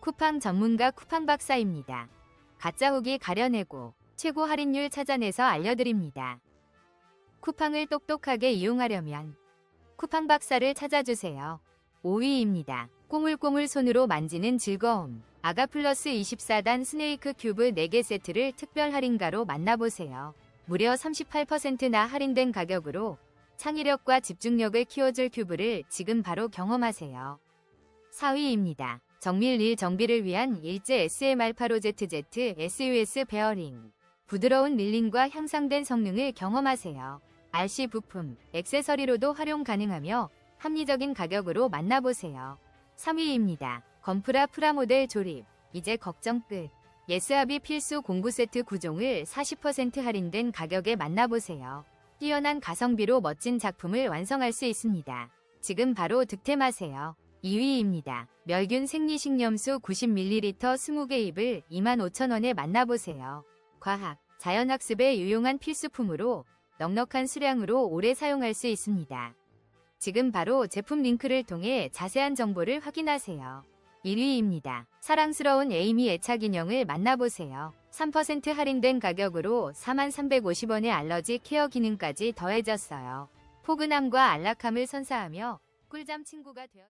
쿠팡 전문가 쿠팡 박사입니다. 가짜 후기 가려내고 최고 할인율 찾아내서 알려드립니다. 쿠팡을 똑똑하게 이용하려면 쿠팡 박사를 찾아주세요. 5위입니다. 꼬물꼬물 손으로 만지는 즐거움. 아가 플러스 24단 스네이크 큐브 4개 세트를 특별 할인가로 만나보세요. 무려 38%나 할인된 가격으로 창의력과 집중력을 키워줄 큐브를 지금 바로 경험하세요. 4위입니다. 정밀 릴 정비를 위한 일제 SMR85ZZ SUS 베어링. 부드러운 릴링과 향상된 성능을 경험하세요. RC 부품, 액세서리로도 활용 가능하며 합리적인 가격으로 만나보세요. 3위입니다. 건프라 프라모델 조립. 이제 걱정 끝. 예스아비 필수 공구 세트 9종을 40% 할인된 가격에 만나보세요. 뛰어난 가성비로 멋진 작품을 완성할 수 있습니다. 지금 바로 득템하세요. 2위입니다. 멸균 생리식염수 90ml 20개 입을 25,000원에 만나보세요. 과학, 자연학습에 유용한 필수품으로 넉넉한 수량으로 오래 사용할 수 있습니다. 지금 바로 제품 링크를 통해 자세한 정보를 확인하세요. 1위입니다. 사랑스러운 에이미 애착 인형을 만나보세요. 3% 할인된 가격으로 4350원의 알러지 케어 기능까지 더해졌어요. 포근함과 안락함을 선사하며 꿀잠 친구가 되어